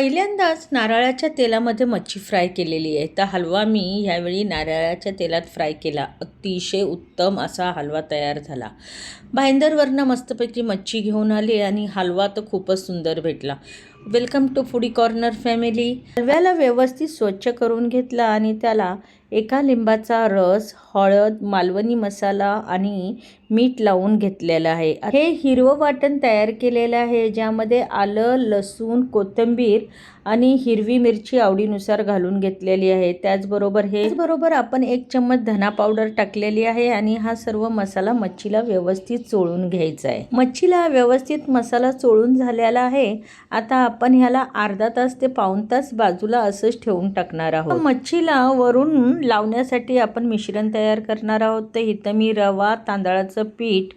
पहिल्यांदाच नारळाच्या तेलामध्ये मच्छी फ्राय केलेली आहे. तर हलवा मी ह्यावेळी नारळाच्या तेलात फ्राय केला. अतिशय उत्तम असा हलवा तयार झाला. भाईंदरवरनं मस्तपैकी मच्छी घेऊन आली आणि हलवा तर खूपच सुंदर भेटला. Welcome to foodie corner family हलव्याला व्यवस्थित स्वच्छ करून घेतला आणि त्याला एका लिंबाचा रस हळद मालवणी मसाला आणि मीठ लावून घेतलेलं आहे. हे हिरवं वाटण तयार केलेलं आहे ज्यामध्ये आलं लसूण कोथिंबीर आणि हिरवी मिरची आवडीनुसार घालून घेतलेली आहे. त्याचबरोबर हे बरोबर आपण एक चम्मच धना पावडर टाकलेली आहे आणि हा सर्व मसाला मच्छीला व्यवस्थित चोळून घ्यायचा आहे. मच्छीला व्यवस्थित मसाला चोळून झालेला आहे. आता आपण ह्याला अर्धा तास ते पाऊण तास बाजूला असंच ठेवून टाकणार आहोत. मच्छीला वरून लावण्यासाठी आपण मिश्रण तयार करणार आहोत. तर इथं मी रवा तांदळाचं पीठ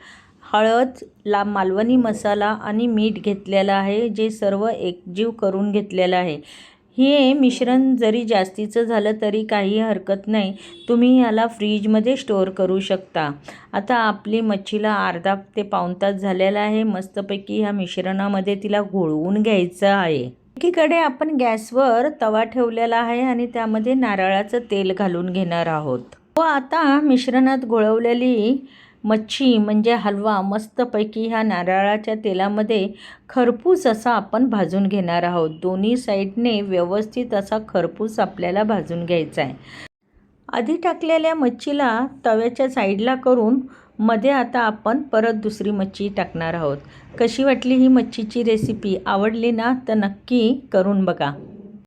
हळद ला मालवणी मसाला आणि मीठ घेतलेलं आहे. जे सर्व एकजीव करून घेतलेलं आहे. हे मिश्रण जरी जास्तीचं झालं तरी काही हरकत नाही. तुम्ही ह्याला फ्रीजमध्ये स्टोअर करू शकता. आता आपली मच्छीला अर्धा ते पाऊण तास झालेला आहे. मस्तपैकी ह्या मिश्रणामध्ये तिला घोळवून घ्यायचं आहे. एकीकडे आपण गॅसवर तवा ठेवलेला आहे आणि त्यामध्ये नारळाचं तेल घालून घेणार आहोत. व आता मिश्रणात घोळवलेली मच्छी म्हणजे हलवा मस्तपैकी ह्या नारळाच्या तेलामध्ये खरपूस असा आपण भाजून घेणार आहोत. दोन्ही साईडने व्यवस्थित असा खरपूस आपल्याला भाजून घ्यायचा आहे. आधी टाकलेल्या मच्छीला तव्याच्या साईडला करून मध्ये आता आपण परत दुसरी मच्छी टाकणार आहोत. कशी वाटली ही मच्छीची रेसिपी? आवडली ना? तर नक्की करून बघा.